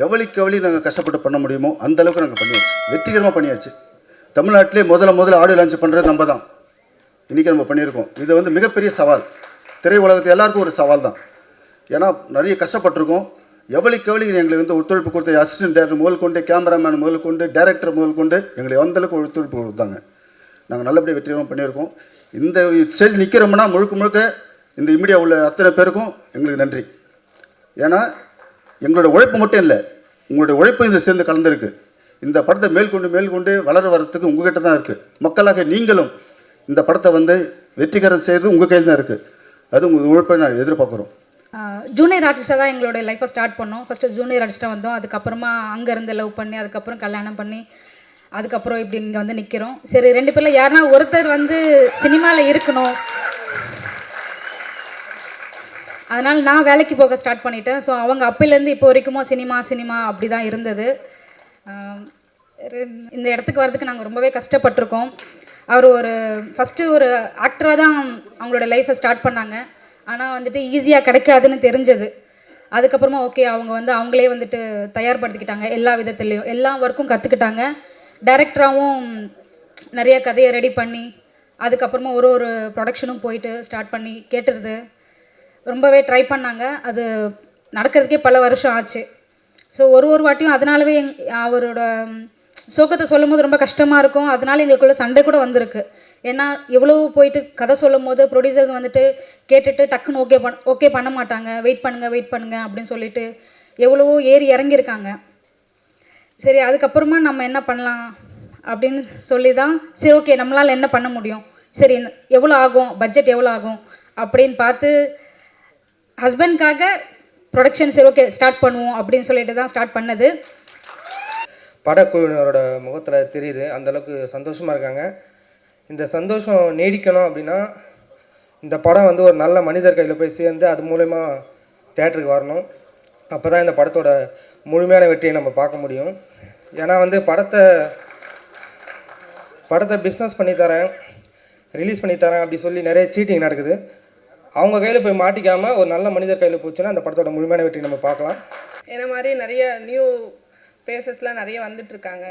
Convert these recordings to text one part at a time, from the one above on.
எவ்வளிக்கு எவ்வளி நாங்கள் கஷ்டப்பட்டு பண்ண முடியுமோ அந்த அளவுக்கு நாங்கள் பண்ணியாச்சு. வெற்றிகரமாக பண்ணியாச்சு. தமிழ்நாட்டிலே முதல்ல முதல்ல ஆடியோ லான்ச் பண்ணுறது நம்ம தான் இன்றைக்கி நம்ம பண்ணியிருக்கோம். இது வந்து மிகப்பெரிய சவால். திரை உலகத்து எல்லாருக்கும் ஒரு சவால் தான் ஏன்னா நிறைய கஷ்டப்பட்டிருக்கோம். எவ்வளிக்கு எவ்வளி எங்களுக்கு வந்து ஒத்துழைப்பு கொடுத்த அசிஸ்டன்ட் டேரக்டர் முதல் கொண்டு கேமராமேன் முதல் கொண்டு டேரக்டர் முதல் கொண்டு எங்களுக்கு அந்தளவுக்கு ஒத்துழைப்பு கொடுத்தாங்க. நாங்கள் நல்லபடியாக வெற்றிகரமாக பண்ணியிருக்கோம். இந்த ஸ்டேஜ் நிற்கிறோம்னா முழுக்க முழுக்க இந்த மீடியா உள்ள அத்தனை பேருக்கும் எங்களுக்கு நன்றி. ஏன்னா எங்களோட உழைப்பு மட்டும் இல்லை உங்களுடைய உழைப்பு இதில் சேர்ந்து கலந்துருக்கு. இந்த படத்தை மேற்கொண்டு மேற்கொண்டு வளர வரத்துக்கு உங்ககிட்ட தான் இருக்குது மக்களாக நீங்களும் இந்த படத்தை வந்து வெற்றிகரம் செய்து உங்கள் கையில் தான் இருக்குது அது உங்கள் உழைப்பை நான் எதிர்பார்க்குறோம். ஜூனியர் ஆர்டிஸ்டாக தான் எங்களோட லைஃப்பை ஸ்டார்ட் பண்ணோம். ஃபஸ்ட்டு ஜூனியர் ஆர்டிஸ்ட்டாக வந்தோம். அதுக்கப்புறமா அங்கேருந்து லவ் பண்ணி அதுக்கப்புறம் கல்யாணம் பண்ணி அதுக்கப்புறம் இப்படி இங்கே வந்து நிற்கிறோம் சரி ரெண்டு பேரில் யாருன்னா ஒருத்தர் வந்து சினிமாவில் இருக்கணும். அதனால் நான் வேலைக்கு போக ஸ்டார்ட் பண்ணிட்டேன். ஸோ அவங்க அப்போலேருந்து இப்போ வரைக்குமோ சினிமா சினிமா அப்படி தான் இருந்தது இந்த இடத்துக்கு வரதுக்கு நாங்கள் ரொம்பவே கஷ்டப்பட்டிருக்கோம். அவர் ஒரு ஃபஸ்ட்டு ஒரு ஆக்டராக தான் அவங்களோட லைஃப்பை ஸ்டார்ட் பண்ணாங்க. ஆனால் வந்துட்டு ஈஸியாக கிடைக்காதுன்னு தெரிஞ்சது. அதுக்கப்புறமா ஓகே அவங்க வந்து அவங்களே வந்துட்டு தயார்படுத்திக்கிட்டாங்க. எல்லா விதத்துலேயும் எல்லா ஒர்க்கும் கற்றுக்கிட்டாங்க டைரக்டராகவும் நிறைய கதையை ரெடி பண்ணி அதுக்கப்புறமா ஒரு ஒரு ப்ரொடக்ஷனும் போயிட்டு ஸ்டார்ட் பண்ணி கேட்டுருது. ரொம்பவே ட்ரை பண்ணாங்க. அது நடக்கிறதுக்கே பல வருஷம் ஆச்சு. ஸோ ஒரு ஒரு வாட்டியும் அதனாலவே எங் அவரோட சோகத்தை சொல்லும் போது ரொம்ப கஷ்டமாக இருக்கும். அதனால எங்களுக்குள்ள சண்டை கூட வந்திருக்கு. ஏன்னா எவ்வளோ போயிட்டு கதை சொல்லும் போது ப்ரொடியூசர்ஸ் வந்துட்டு கேட்டுட்டு டக்குன்னு ஓகே பண் ஓகே பண்ண மாட்டாங்க. வெயிட் பண்ணுங்க வெயிட் பண்ணுங்க அப்படின்னு சொல்லிட்டு எவ்வளவோ ஏறி இறங்கியிருக்காங்க. சரி அதுக்கப்புறமா நம்ம என்ன பண்ணலாம் அப்படின்னு சொல்லி தான் சரி ஓகே நம்மளால் என்ன பண்ண முடியும்? சரி எவ்வளோ ஆகும்? பட்ஜெட் எவ்வளோ ஆகும்? அப்படின்னு பார்த்து ஹஸ்பண்ட்காக ப்ரொடக்ஷன் சரி ஓகே ஸ்டார்ட் பண்ணுவோம் அப்படின்னு சொல்லிட்டு தான் ஸ்டார்ட் பண்ணது. படக்குழுவினரோட முகத்தில் தெரியுது. அந்த அளவுக்கு சந்தோஷமாக இருக்காங்க. இந்த சந்தோஷம் நீடிக்கணும் அப்படின்னா இந்த படம் வந்து ஒரு நல்ல மனிதர் கையில் போய் சேர்ந்து அது மூலயமா தேட்டருக்கு வரணும். அப்போ தான் இந்த படத்தோட முழுமையான வெற்றியை நம்ம பார்க்க முடியும். ஏன்னா வந்து படத்தை படத்தை பிஸ்னஸ் பண்ணி தரேன் ரிலீஸ் பண்ணி தரேன் அப்படி சொல்லி நிறைய சீட்டிங் நடக்குது. அவங்க கையில் போய் மாட்டிக்காமல் ஒரு நல்ல மனிதர் கையில் போச்சுன்னா அந்த படத்தோட முழுமையான வெற்றி நம்ம பார்க்கலாம். என்ன மாதிரி நிறைய நியூ பேசஸ்லாம் நிறைய வந்துட்டு இருக்காங்க.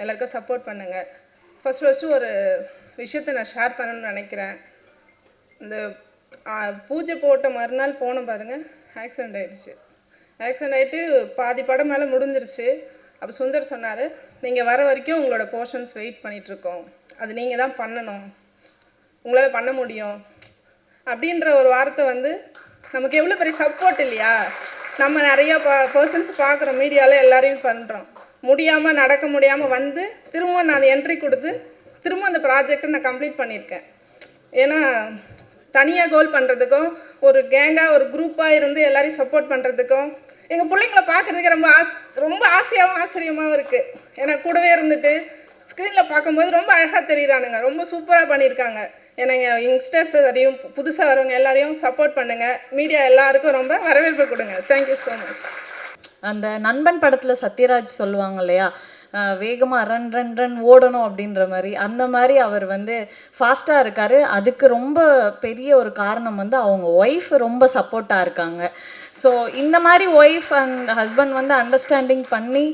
எல்லாருக்கும் சப்போர்ட் பண்ணுங்கள் ஃபர்ஸ்ட் ஃபஸ்ட்டு ஒரு விஷயத்தை நான் ஷேர் பண்ணணும்னு நினைக்கிறேன். இந்த பூஜை போட்ட மறுநாள் போன பாருங்கள் ஆக்சிடெண்ட் ஆகிடுச்சு ஆக்சிடெண்ட் ஆகிட்டு பாதி படம் மேலே முடிஞ்சிருச்சு. அப்போ சுந்தர் சொன்னார் நீங்கள் வர வரைக்கும் உங்களோட போர்ஷன்ஸ் வெயிட் பண்ணிகிட்ருக்கோம் அது நீங்கள் தான் பண்ணணும். உங்களால் பண்ண முடியும். அப்படின்ற ஒரு வார்த்தை வந்து நமக்கு எவ்வளோ பெரிய சப்போர்ட் இல்லையா? நம்ம நிறையா ப பர்சன்ஸ் பார்க்குறோம் மீடியாவில் எல்லாரையும் பண்ணுறோம் முடியாமல் நடக்க முடியாமல் வந்து திரும்ப நான் என்ட்ரி கொடுத்து திரும்ப அந்த ப்ராஜெக்டை நான் கம்ப்ளீட் பண்ணியிருக்கேன். ஏன்னா தனியாக கோல் பண்ணுறதுக்கும் ஒரு கேங்காக ஒரு குரூப்பாக இருந்து எல்லாரையும் சப்போர்ட் பண்ணுறதுக்கும் எங்கள் பிள்ளைங்கள பார்க்குறதுக்கு ரொம்ப ஆஸ் ரொம்ப ஆசையாகவும் ஆச்சரியமாகவும் இருக்குது ஏன்னா கூடவே இருந்துட்டு ஸ்க்ரீனில் பார்க்கும்போது ரொம்ப அழகாக தெரியுறானுங்க. ரொம்ப சூப்பராக பண்ணியிருக்காங்க. எனக்கு யங்ஸ்டர்ஸ் எல்லாரையும் புதுசாக வரவங்க எல்லாரையும் சப்போர்ட் பண்ணுங்கள் மீடியா எல்லாருக்கும் ரொம்ப வரவேற்பு கொடுங்க. தேங்க்யூ ஸோ மச் அந்த நண்பன் படத்தில் சத்யராஜ் சொல்லுவாங்க இல்லையா? வேகமாக ரன் ரன் ரன் ஓடணும் அப்படின்ற மாதிரி. அந்த மாதிரி அவர் வந்து ஃபாஸ்ட்டாக இருக்கார். அதுக்கு ரொம்ப பெரிய ஒரு காரணம் வந்து அவங்க ஒய்ஃப் ரொம்ப சப்போர்ட்டாக இருக்காங்க. ஸோ இந்த மாதிரி ஒய்ஃப் அண்ட் ஹஸ்பண்ட் வந்து அண்டர்ஸ்டாண்டிங் பண்ணி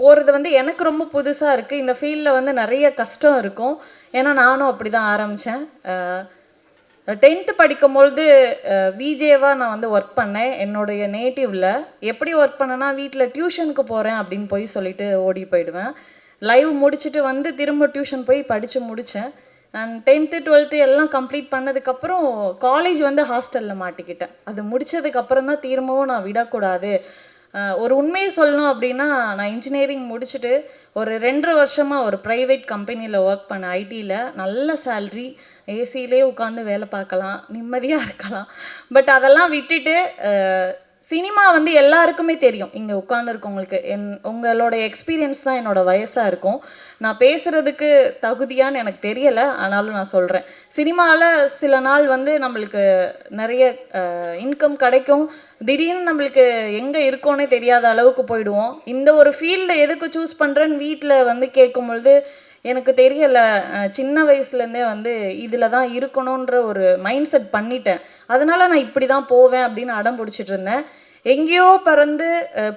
போகிறது வந்து எனக்கு ரொம்ப புதுசாக இருக்குது இந்த ஃபீல்டில் வந்து நிறைய கஷ்டம் இருக்கும். ஏன்னா நானும் அப்படி தான் ஆரம்பித்தேன் டென்த்து படிக்கும்பொழுது விஜேவாக நான் வந்து ஒர்க் பண்ணேன். என்னுடைய நேட்டிவில் எப்படி ஒர்க் பண்ணேன்னா வீட்டில் டியூஷனுக்கு போகிறேன் அப்படின்னு போய் சொல்லிட்டு ஓடி போயிடுவேன். லைவ் முடிச்சுட்டு வந்து திரும்ப டியூஷன் போய் படித்து முடித்தேன் அண்ட் டென்த்து டுவெல்த்து எல்லாம் கம்ப்ளீட் பண்ணதுக்கப்புறம் காலேஜ் வந்து ஹாஸ்டலில் மாட்டிக்கிட்டேன். அது முடிச்சதுக்கப்புறம் தான் திரும்பவும் நான் விடக்கூடாது. ஒரு உண்மையை சொல்லணும் அப்படின்னா நான் இன்ஜினியரிங் முடிச்சுட்டு ஒரு ரெண்டரை வருஷமாக ஒரு ப்ரைவேட் கம்பெனியில் ஒர்க் பண்ண ஐடியில் நல்ல சேல்ரி ஏசியிலே உட்காந்து வேலை பார்க்கலாம் நிம்மதியாக இருக்கலாம். பட் அதெல்லாம் விட்டுட்டு சினிமா வந்து எல்லாருக்குமே தெரியும். இங்கே உட்காந்துருக்கவங்களுக்கு என் உங்களோட எக்ஸ்பீரியன்ஸ் தான் என்னோட வயசாக இருக்கும். நான் பேசுகிறதுக்கு தகுதியான்னு எனக்கு தெரியலை. ஆனாலும் நான் சொல்கிறேன் சினிமாவில் சில நாள் வந்து நம்மளுக்கு நிறைய இன்கம் கிடைக்கும். திடீர்னு நம்மளுக்கு எங்கே இருக்கோன்னே தெரியாத அளவுக்கு போயிடுவோம். இந்த ஒரு ஃபீல்டை எதுக்கு சூஸ் பண்ணுறேன்னு வீட்டில் வந்து கேட்கும்பொழுது எனக்கு தெரியல சின்ன வயசுலேருந்தே வந்து இதில் தான் இருக்கணுன்ற ஒரு மைண்ட் செட் பண்ணிட்டேன். அதனால் நான் இப்படி தான் போவேன் அப்படின்னு அடம் பிடிச்சிட்டு இருந்தேன் எங்கேயோ பிறந்து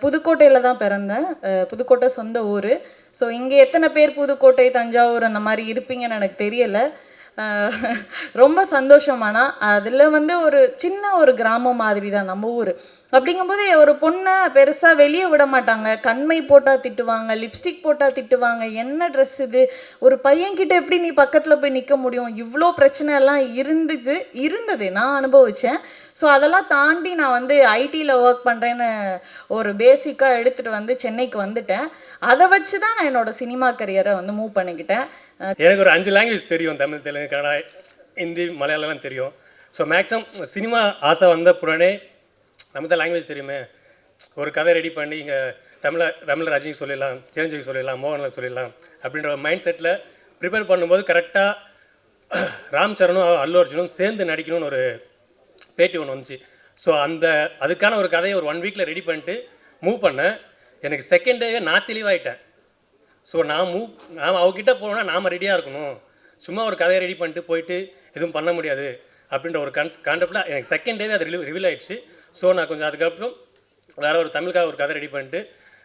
புதுக்கோட்டையில் தான் பிறந்தேன். புதுக்கோட்டை சொந்த ஊர். ஸோ இங்கே எத்தனை பேர் புதுக்கோட்டை தஞ்சாவூர் அந்த மாதிரி இருப்பீங்கன்னு எனக்கு தெரியலை. ரொம்ப சந்தோஷமானா அதில் வந்து ஒரு சின்ன ஒரு கிராமம் மாதிரி தான் நம்ம ஊர். அப்படிங்கும்போது ஒரு பொண்ணை பெருசாக வெளியே விட மாட்டாங்க. கண்மை போட்டால் திட்டுவாங்க லிப்ஸ்டிக் போட்டால் திட்டுவாங்க. என்ன ட்ரெஸ் இது? ஒரு பையன்கிட்ட எப்படி நீ பக்கத்தில் போய் நிற்க முடியும்? இவ்வளோ பிரச்சனை எல்லாம் இருந்தது இருந்தது நான் அனுபவித்தேன் ஸோ அதெல்லாம் தாண்டி நான் வந்து ஐடியில் ஒர்க் பண்ணுறேன்னு ஒரு பேசிக்காக எடுத்துகிட்டு வந்து சென்னைக்கு வந்துட்டேன். அதை வச்சு தான் நான் என்னோட சினிமா கரியரை வந்து மூவ் பண்ணிக்கிட்டேன். எனக்கு ஒரு அஞ்சு லாங்குவேஜ் தெரியும் தமிழ் தெலுங்கு கன்னடா ஹிந்தி மலையாளம்லாம் தெரியும். ஸோ மேக்ஸிமம் சினிமா ஆசை வந்த புறனே நம்ம தான் லாங்குவேஜ் தெரியுமே. ஒரு கதை ரெடி பண்ணி இங்கே தமிழ தமிழ் ரஜினிக்கு சொல்லிடலாம் சிரஞ்சீவி சொல்லிடலாம் மோகனில் சொல்லிடலாம் அப்படின்ற ஒரு மைண்ட் செட்டில் ப்ரிப்பேர் பண்ணும்போது கரெக்டாக ராம் சரணும் அல்லு அர்ஜுனும் சேர்ந்து நடிக்கணும்னு ஒரு பேட்டி ஒன்று வந்துச்சு. ஸோ அந்த அதுக்கான ஒரு கதையை ஒரு ஒன் வீக்கில் ரெடி பண்ணிட்டு மூவ் பண்ணேன். எனக்கு செகண்ட் டேவே நான் தெளிவாயிட்டேன். ஸோ நான் மூவ் நாம் அவகிட்ட போனோம்னா நாம் ரெடியாக இருக்கணும். சும்மா ஒரு கதையை ரெடி பண்ணிட்டு போயிட்டு எதுவும் பண்ண முடியாது அப்படின்ற ஒரு கன் கான்செப்டில் எனக்கு செகண்ட் டேவே அது ரிலீவ் ரிவீல் ஆகிடுச்சு ஸோ நான் கொஞ்சம் அதுக்கப்புறம் வேறு ஒரு தமிழுக்காக ஒரு கதை ரெடி பண்ணிட்டு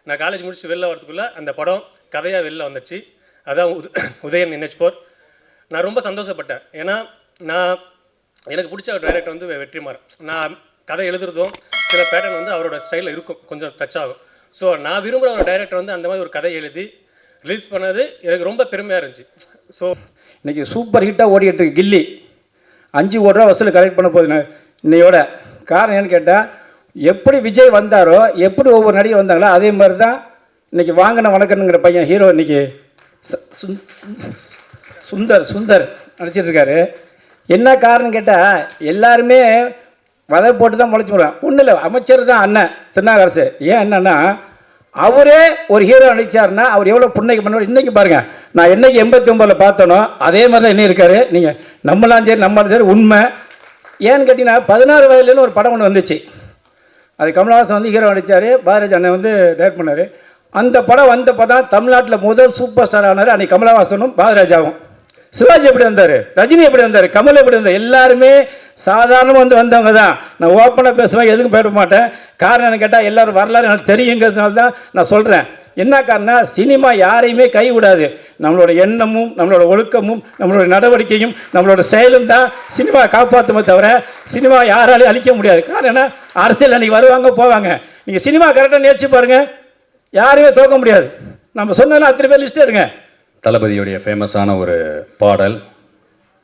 நான் காலேஜ் முடிச்சு வெளில வரதுக்குள்ளே அந்த படம் கதையாக வெளில வந்துச்சு. அதான் உத உதயன் NH ஃபோர் நான் ரொம்ப சந்தோஷப்பட்டேன். ஏன்னா நான் எனக்கு பிடிச்ச டைரக்டர் வந்து வெ- வெற்றிமாறன். நான் கதை எழுதுறதும் சில பேட்டர்ன் வந்து அவரோட ஸ்டைலில் இருக்கும். கொஞ்சம் டச் ஆகும். ஸோ நான் விரும்புகிற ஒரு டைரக்டர் வந்து அந்த மாதிரி ஒரு கதை எழுதி ரிலீஸ் பண்ணது எனக்கு ரொம்ப பெருமையாக இருந்துச்சு. ஸோ இன்றைக்கி சூப்பர் ஹிட்டாக ஓடிட்டு இருக்கு கில்லி. அஞ்சு கோடி ரூபா வசூல் கலெக்ட் பண்ண போகுது இன்னையோட. காரணம் என்னன்னு கேட்டால் எப்படி விஜய் வந்தாரோ எப்படி ஒவ்வொரு நடிகர் வந்தாங்களோ அதே மாதிரி தான் இன்றைக்கி வாங்கின வணக்கணுங்கிற பையன் ஹீரோ இன்னைக்கு ச- சுந்- சுந்தர் சுந்தர் நடிச்சிட்ருக்காரு என்ன காரணம் கேட்டால் எல்லாருமே வதை போட்டு தான் முளைச்சி விடுவான் ஒன்றும் இல்லை அமைச்சர் தான் அண்ணன் திருநாகரசு ஏன் என்னன்னா அவரே ஒரு ஹீரோ நடிச்சாருன்னா அவர் எவ்வளோ புண்ணைக்கு பண்ணுவார் இன்றைக்கி பாருங்கள் நான் என்னைக்கு எண்பத்தி ஒம்பதில் பார்த்தனோ அதே மாதிரி தான் இன்னும் இருக்கார். நீங்கள் நம்மளாம் சரி நம்மளும் சரி உண்மை. ஏன்னு கேட்டிங்கன்னா பதினாறு வயதுலேருந்து ஒரு படம் ஒன்று வந்துச்சு. அது கமலஹாசன் வந்து ஹீரோ நடித்தார் பாரதி அண்ணன் வந்து டைரக்ட் பண்ணார். அந்த படம் வந்தப்போ தான் தமிழ்நாட்டில் முதல் சூப்பர் ஸ்டார் ஆனார் அன்னைக்கு கமலஹாசனும் பாரதிராஜாவும் சிவாஜி எப்படி வந்தார்? ரஜினி எப்படி வந்தார்? கமல் எப்படி வந்தார்? எல்லாருமே சாதாரணமாக வந்து வந்தவங்க தான் நான் ஓப்பனாக பேசுவேன் எதுக்கும் போயிட மாட்டேன். காரணம் என்ன கேட்டால் எல்லாரும் வரலாறு எனக்கு தெரியுங்கிறதுனால தான் நான் சொல்கிறேன் என்ன காரணம் சினிமா யாரையுமே கைவிடாது நம்மளோட எண்ணமும் நம்மளோட ஒழுக்கமும் நம்மளோட நடவடிக்கையும் நம்மளோட செயலும் தான் சினிமா காப்பாற்றுமே தவிர சினிமா யாராலையும் அழிக்க முடியாது. காரணம் என்ன? அரசியல் அன்றைக்கி வருவாங்க போவாங்க. நீங்கள் சினிமா கரெக்டாக நேர்ச்சி பாருங்கள் யாரையுமே தோக்க முடியாது. நம்ம சொன்னதெல்லாம் அத்தனை பேர் லிஸ்ட் எடுங்க தளபதியுடைய ஃபேமஸான ஒரு பாடல்.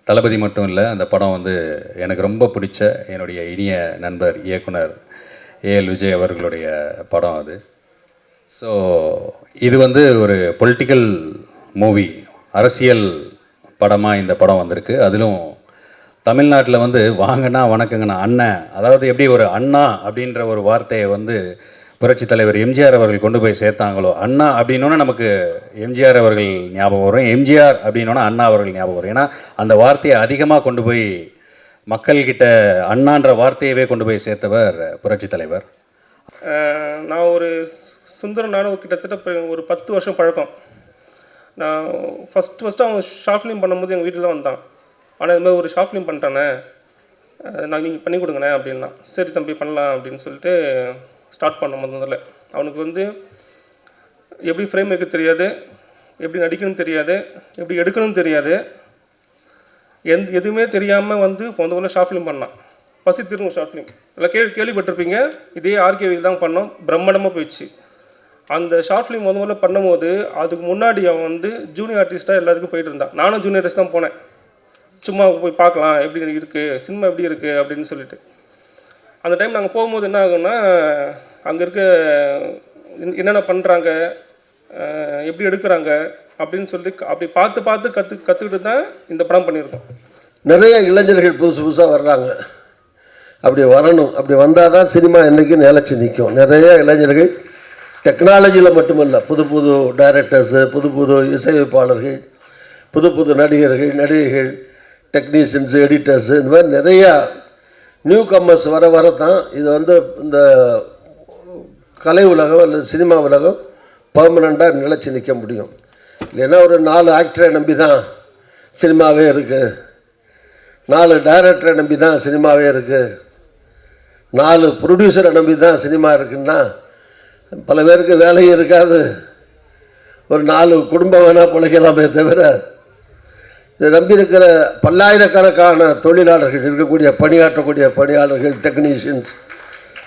தளபதி மட்டும் இல்லை அந்த படம் வந்து எனக்கு ரொம்ப பிடிச்ச என்னுடைய இனிய நண்பர் இயக்குனர் ஏஎல் விஜய் அவர்களுடைய படம் அது. ஸோ இது வந்து ஒரு பொலிட்டிக்கல் மூவி அரசியல் படமாக இந்த படம் வந்திருக்கு. அதிலும் தமிழ்நாட்டில் வந்து வாங்கண்ணா வணக்கங்கண்ணா அண்ணன். அதாவது எப்படி ஒரு அண்ணா அப்படின்ற ஒரு வார்த்தையை வந்து புரட்சி தலைவர் எம்ஜிஆர் அவர்கள் கொண்டு போய் சேர்த்தாங்களோ? அண்ணா அப்படின்னோன்னா நமக்கு எம்ஜிஆர் அவர்கள் ஞாபகம் வரும். எம்ஜிஆர் அப்படின்னோன்னா அண்ணா அவர்கள் ஞாபகம் வரும். ஏன்னா அந்த வார்த்தையை அதிகமாக கொண்டு போய் மக்கள்கிட்ட அண்ணான்ற வார்த்தையவே கொண்டு போய் சேர்த்தவர் புரட்சி தலைவர். நான் ஒரு சுந்தரனான நானும் கிட்டத்தட்ட ஒரு பத்து வருஷம் பழக்கம். நான் ஃபஸ்ட் ஃபஸ்ட்டு அவன் ஷாஃப்லிங் பண்ணும்போது எங்கள் வீட்டில் தான் வந்தான். ஆனால் இது மாதிரி ஒரு ஷாஃப்லிங் பண்ணிட்டானே. நான் நீங்கள் பண்ணி கொடுங்கண்ணே அப்படின்னா. சரி தம்பி பண்ணலாம் அப்படின்னு சொல்லிட்டு ஸ்டார்ட் பண்ண முதல்ல. அவனுக்கு வந்து எப்படி ஃப்ரேம் வைக்க தெரியாது எப்படி நடிக்கணும்னு தெரியாது எப்படி எடுக்கணும்னு தெரியாது. எந்த எதுவுமே தெரியாமல் வந்து முத முதல்ல ஷார்ட் ஃபிலிம் பண்ணான். பசி திரும்ப ஷார்ட் ஃபிலிம் எல்லாம் கேள்வி கேள்விப்பட்டிருப்பீங்க. இதே ஆர்கேவியில் தான் பண்ணோம். பிரம்மாண்டமாக போயிடுச்சு. அந்த ஷார்ட் ஃபிலிம் முத முதல்ல பண்ணும்போது அதுக்கு முன்னாடி அவன் வந்து ஜூனியர் ஆர்டிஸ்ட்டாக எல்லாத்துக்கும் போயிட்டு இருந்தான். நானும் ஜூனியர் ஆர்டிஸ்ட் தான் போனேன். சும்மா போய் பார்க்கலாம் எப்படி இருக்குது சினிமா எப்படி இருக்குது அப்படின்னு சொல்லிட்டு. அந்த டைம் நாங்கள் போகும்போது என்ன ஆகும்னா அங்கே இருக்க என்னென்ன பண்ணுறாங்க எப்படி எடுக்கிறாங்க அப்படின்னு சொல்லி அப்படி பார்த்து பார்த்து கற்று கற்றுக்கிட்டு தான் இந்த படம் பண்ணியிருக்கோம். நிறைய இளைஞர்கள் புதுசு புதுசாக வர்றாங்க. அப்படி வரணும். அப்படி வந்தால் தான் சினிமா இன்றைக்கி நிலச்சி நிற்கும் நிறைய இளைஞர்கள் டெக்னாலஜியில் மட்டுமல்ல புது புது டைரக்டர்ஸு புது புது இசையமைப்பாளர்கள் புது புது நடிகர்கள் நடிகைகள் டெக்னீஷியன்ஸு எடிட்டர்ஸு இந்த மாதிரி நிறையா நியூ கம்மர்ஸ் வர வர தான் இது வந்து இந்த கலை உலகம் அல்லது சினிமா உலகம் பர்மனெண்ட்டாக நிலச்சி நிற்க முடியும். இல்லைன்னா ஒரு நாலு ஆக்டரை நம்பி தான் சினிமாவே இருக்குது நாலு டைரக்டரை நம்பி தான் சினிமாவே இருக்குது நாலு ப்ரொடியூசரை நம்பி தான் சினிமா இருக்குன்னா பல பேருக்கு வேலையும் இருக்காது. ஒரு நாலு குடும்பம் வேணால் பிழைக்கலாமே தவிர இதை நம்பியிருக்கிற பல்லாயிரக்கணக்கான தொழிலாளர்கள் இருக்கக்கூடிய பணியாற்றக்கூடிய பணியாளர்கள் டெக்னீஷியன்ஸ்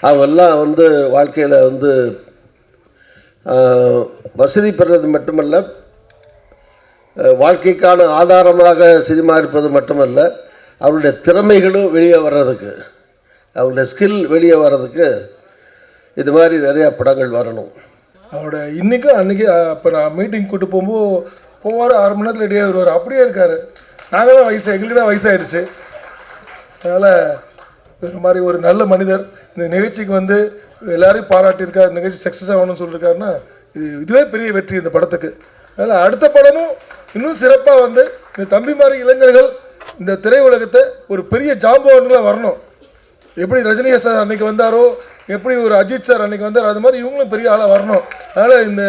அவங்கெல்லாம் வந்து வாழ்க்கையில் வந்து வசதி பெறுறது மட்டுமல்ல வாழ்க்கைக்கான ஆதாரமாக சினிமா இருப்பது மட்டுமல்ல அவருடைய திறமைகளும் வெளியே வர்றதுக்கு அவருடைய ஸ்கில் வெளியே வர்றதுக்கு இது மாதிரி நிறையா படங்கள் வரணும். அவரோட இன்றைக்கும் அன்றைக்கி அப்போ நான் மீட்டிங் கூட்டு போகும்போது போவார் ஆறு மணி நேரத்தில் ரெடியாக வருவார் அப்படியே இருக்கார். நாங்கள் தான் வயசு எங்களுக்கு தான் வயசாகிடுச்சு அதனால் ஒரு மாதிரி ஒரு நல்ல மனிதர். இந்த நிகழ்ச்சிக்கு வந்து எல்லாரையும் பாராட்டியிருக்கார் நிகழ்ச்சி சக்ஸஸ் ஆகணும்னு சொல்லியிருக்காருன்னா இது இதுவே பெரிய வெற்றி இந்த படத்துக்கு. அதனால் அடுத்த படமும் இன்னும் சிறப்பாக வந்து இந்த தம்பி மாதிரி இளைஞர்கள் இந்த திரையுலகத்தை ஒரு பெரிய ஜாம்பவன்களாக வரணும். எப்படி ரஜினிகா சார் அன்னைக்கு வந்தாரோ எப்படி ஒரு அஜித் சார் அன்னைக்கு வந்தாரோ அது மாதிரி இவங்களும் பெரிய ஆளாக வரணும். அதனால் இந்த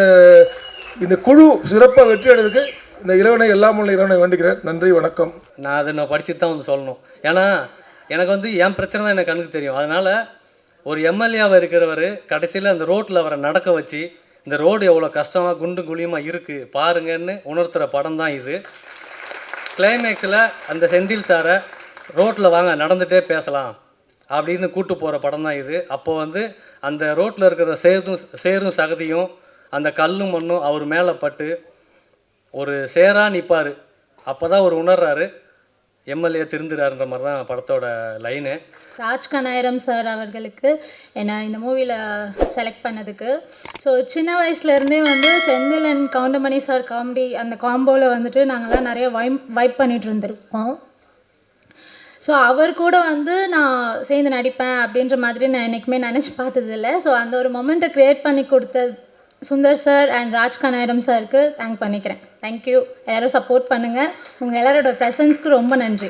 இந்த குழு சிறப்பாக வெற்றி அடைறதுக்கு இந்த இறைவனை எல்லாம் உள்ள இறைவனை வேண்டுகிறேன். நன்றி வணக்கம். நான் அதை நான் படிச்சுட்டு தான் வந்து சொல்லணும். ஏன்னா எனக்கு வந்து என் பிரச்சனை தான் எனக்கு கண்ணுக்கு தெரியும். அதனால் ஒரு எம்எல்ஏவாக இருக்கிறவர் கடைசியில் அந்த ரோட்டில் அவரை நடக்க வச்சு இந்த ரோடு எவ்வளோ கஷ்டமாக குண்டு குழியமாக இருக்குது பாருங்கன்னு உணர்த்துகிற படம் தான் இது. கிளைமேக்ஸில் அந்த செந்தில் சாரை ரோட்டில் வாங்க நடந்துகிட்டே பேசலாம் அப்படின்னு கூட்டு போகிற படம் தான் இது. அப்போ வந்து அந்த ரோட்டில் இருக்கிற சேதும் சேரும் சகதியும் அந்த கல்லும் மண்ணும் அவர் மேலே பட்டு ஒரு சேராக நிற்பார் அப்போ தான் அவர் உணர்றாரு எம்எல்ஏ திருந்துறாருன்ற மாதிரி தான் படத்தோட லைனு ராஜ் கனாயிரம் சார் அவர்களுக்கு என்னை இந்த மூவியில் செலக்ட் பண்ணதுக்கு. ஸோ சின்ன வயசுலேருந்தே வந்து Senthil and Goundamani sir comedy அந்த காம்போவில் வந்துட்டு நாங்கள்லாம் நிறைய வைம் வைப் பண்ணிகிட்டு இருந்திருக்கோம். ஸோ அவர் கூட வந்து நான் சேர்ந்து நடிப்பேன் அப்படின்ற மாதிரி நான் என்றைக்குமே நினச்சி பார்த்ததில்ல. ஸோ அந்த ஒரு மொமெண்ட்டை க்ரியேட் பண்ணி கொடுத்த சுந்தர் சார் அண்ட் ராஜ் கனாயிரம் சாருக்கு தேங்க் பண்ணிக்கிறேன். தேங்க்யூ எல்லோரும் சப்போர்ட் பண்ணுங்கள் உங்கள் எல்லாரோட ப்ரெசன்ஸ்க்கு ரொம்ப நன்றி.